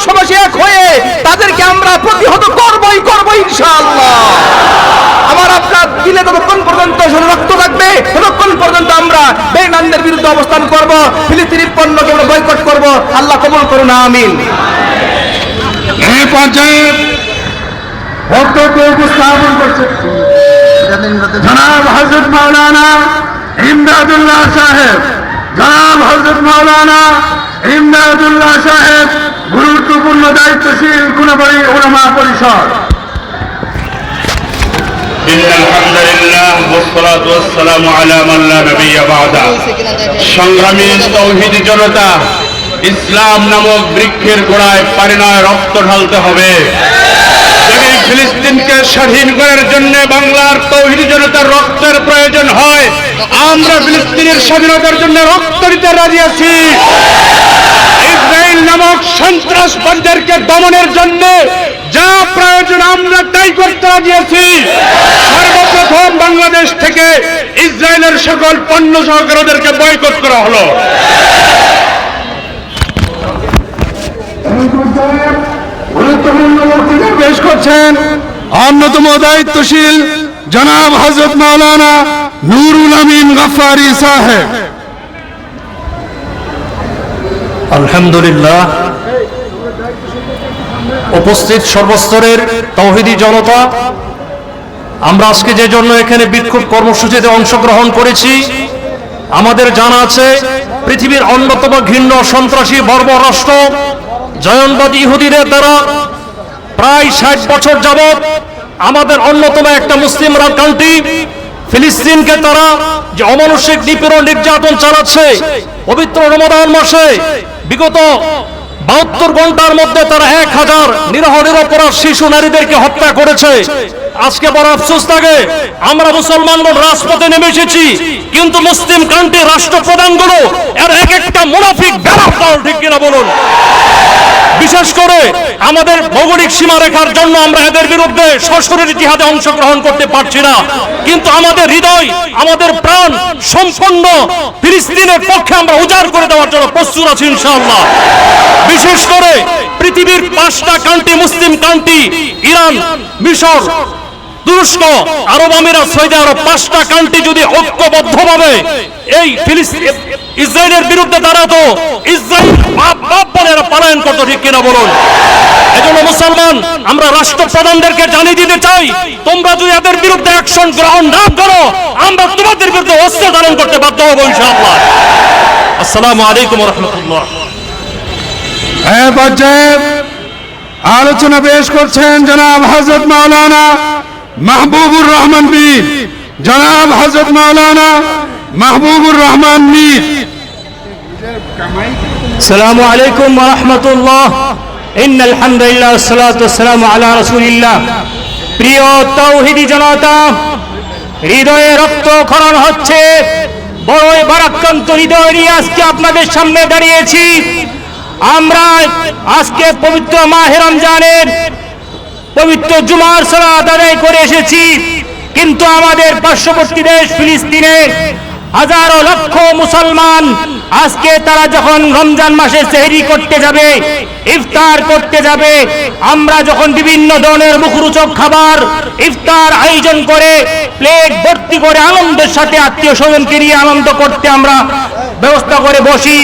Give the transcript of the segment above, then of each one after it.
বিশ্ববাসী এক হয়ে তাদেরকে আমরা প্রতিহত করবই করব ইনশাআল্লাহ। আমার আপনার দিলে ততক্ষণ পর্যন্ত রক্ত থাকবে, ততক্ষণ পর্যন্ত আমরা বেইমানদের বিরুদ্ধে অবস্থান করব, ফিলিস্তিনি পণ্যকে আমরা বয়কট করব। আল্লাহ কবুল করুন, আমিন। সাহেব। সাহেব গুরুত্বপূর্ণ দায়িত্বশীল গুণাবলী ওলামা পরিষদ। ইসলাম নামক বৃক্ষের গোড়ায় রক্ত ঢালতে হবে। ফিলিস্তিনকে স্বাধীন করার জন্য বাংলার তৌহিদ জনতার রক্তের প্রয়োজন হয়, আমরা ফিলিস্তিনের স্বাধীনতার জন্য রক্ত দিতে রাজি আছি। সন্ত্রাসবাদীদেরকে দমনের জন্য যা প্রয়োজন আমরা তাই করতে আছি। সর্বপ্রথম বাংলাদেশ থেকে ইসরায়েলের সকল পণ্য সহকারীদেরকে বয়কট করা হলো। গুরুত্বপূর্ণ পেশ করছেন অন্যতম দায়িত্বশীল জনাব হজরত মাওলানা নুরুল আমিন গফারি সাহেব। আলহামদুলিল্লাহ উপস্থিত সর্বস্তরের তৌহিদি জনতা, আমরা আজকে যে জন্য এখানে বিক্ষোভ কর্মসূচিতে অংশগ্রহণ করেছি, আমাদের জানা আছে পৃথিবীর অন্যতম ঘৃণ্য সন্ত্রাসী বর্বর রাষ্ট্র জয়নবাদ ইহুদিদের দ্বারা প্রায় ষাট বছর যাবৎ আমাদের অন্যতম একটা মুসলিম কান্ট্রি, ফিলিস্তিনকে তারা যে অমানসিক নিপীড়ন নির্যাতন চালাচ্ছে, পবিত্র রমাদান মাসে, বিগত বাহাত্তর ঘণ্টার মধ্যে তারা এক হাজার নিরহ নিরপরাধ শিশু নারীদেরকে হত্যা করেছে। আজকে বড় আফসোস থাকে আমরা মুসলমানগণ রাজপথে নেমে এসেছি, কিন্তু মুসলিম কান্ট্রি রাষ্ট্রপ্রধানগুলো এর এক একটা মুনাফিক বেড়ার ঠিক কিনা বলুন? বিশেষ করে আমাদের ভৌগোলিক সীমারেখার জন্য আমরা এদের বিরুদ্ধে সশরীর জিহাদে অংশগ্রহণ করতে পারছি না। কিন্তু আমাদের হৃদয়, আমাদের প্রাণ সম্পূর্ণ ফিলিস্তিনের পক্ষে আমরা উজাড় করে দেওয়ার জন্য প্রস্তুত আছি ইনশাআল্লাহ। বিশেষ করে পৃথিবীর পাঁচটা কান্ট্রি, মুসলিম কান্ট্রি, ইরান, মিশর তুরস্ক আরব আমিরাত, সৌদি আরব, পাঁচটা কান্ট্রি যদি ঐক্যবদ্ধভাবে এই ফিলিস্তিন ইসরায়েলের বিরুদ্ধে দাঁড়াতো, ইসরায়েল বাপ বাপ বলে এরা পালায়ন করতো, ঠিক কিনা বলুন? এজন্য মুসলমান, আমরা রাষ্ট্রপ্রধানদেরকে জানিয়ে দিতে চাই, তোমরা যদি এদের বিরুদ্ধে অ্যাকশন গ্রহণ না করো, আমরা তোমাদের বিরুদ্ধে অস্ত্র ধারণ করতে বাধ্য হব ইনশাআল্লাহ। আসসালামু আলাইকুম রহমতুল্লাহ। এ পর্যায়ে আলোচনা পেশ করছেন জনাব হজরত মাওলানা মাহবুবুর রহমান মীর জনাব হজরত মাওলানা মাহবুবুর রহমান মীর সালামু আলাইকুম রহমতুল্লাহ। ইন্না আলহামদুলিল্লাহ সালাতু সালামু আলা রাসূলিল্লাহ। প্রিয় তৌহিদি জনতা, হৃদয়ে রক্তক্ষরণ হচ্ছে। বড়ই বারাক্রান্ত হৃদয় নিয়ে আজকে আপনাদের সামনে দাঁড়িয়েছি। আমরা আজকে পবিত্র মাহে রমজানের পবিত্র জুমার সালাত আদায় করে এসেছি। কিন্তু আমাদের পার্শ্ববর্তী দেশ ফিলিস্তিনে হাজারো লক্ষ মুসলমান আজকে তারা যখন রমজান মাসে সেহরি করতে যাবে, ইফতার করতে যাবে, আমরা যখন বিভিন্ন ধরনের মুখরোচক খাবার ইফতার আয়োজন করে, প্লেট ভর্তি করে আনন্দের সাথে আত্মীয় স্বজনকে নিয়ে আনন্দ করতে আমরা ব্যবস্থা করে বসি।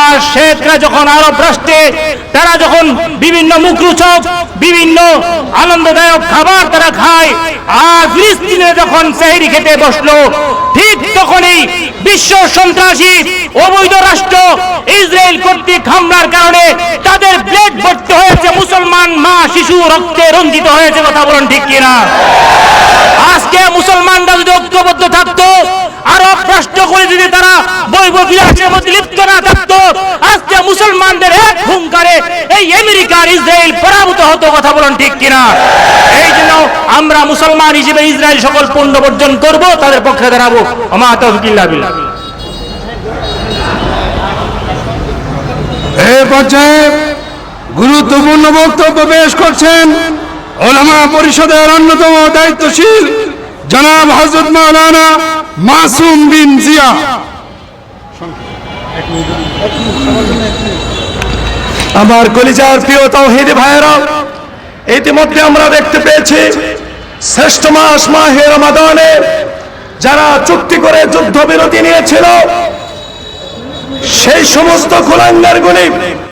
আর শেখরা যখন আরব রাষ্ট্রে, তারা যখন বিভিন্ন মুখরোচক, বিভিন্ন আনন্দদায়ক খাবার তারা খায়, আর ফিলিস্তিনে যখন সেহরি খেতে বসল, ঠিক তখনই বিশ্ব সন্ত্রাসী অবৈধ রাষ্ট্র ইসরায়েল কর্তৃক হামলার কারণে তাদের ব্লেড ভর্তি হয়েছে। মুসলমান মা, শিশু রক্তে রঞ্জিত হয়েছে, কথা বলেন ঠিক কিনা? আজকে মুসলমানরা যদি ঐক্যবদ্ধ থাকতো আরব রাষ্ট্রগুলি যদি তারা বৈব বিলাসের মধ্যে লিপ্ত না থাকতো, আজকে মুসলমানদের এক হুঙ্কারে এই আমেরিকার ইসরায়েল পরাভূত হতো, কথা বলেন ঠিক কিনা? এই জন্য আমরা মুসলমান হিসেবে ইসরায়েল সকল পণ্য বর্জন করব, তাদের পক্ষে দাঁড়াবো। আমা তহবিল্লাহ বিল্লাহ। এ গুরুত্বপূর্ণ বক্তব্য পেশ করছেন ওলামা পরিষদের অন্যতম দায়িত্বশীল জনাব হজরত মাওলানা মাসুম বিন জিয়া। আমার কলিজার প্রিয় তৌহিদি ভাইয়েরা, ইতিমধ্যে আমরা দেখতে পেয়েছি, শ্রেষ্ঠ মাস মাহে রমাদানে যারা চুক্তি করে যুদ্ধবিরতি নিয়েছিল, সেই সমস্ত কুলাঙ্গার গুলি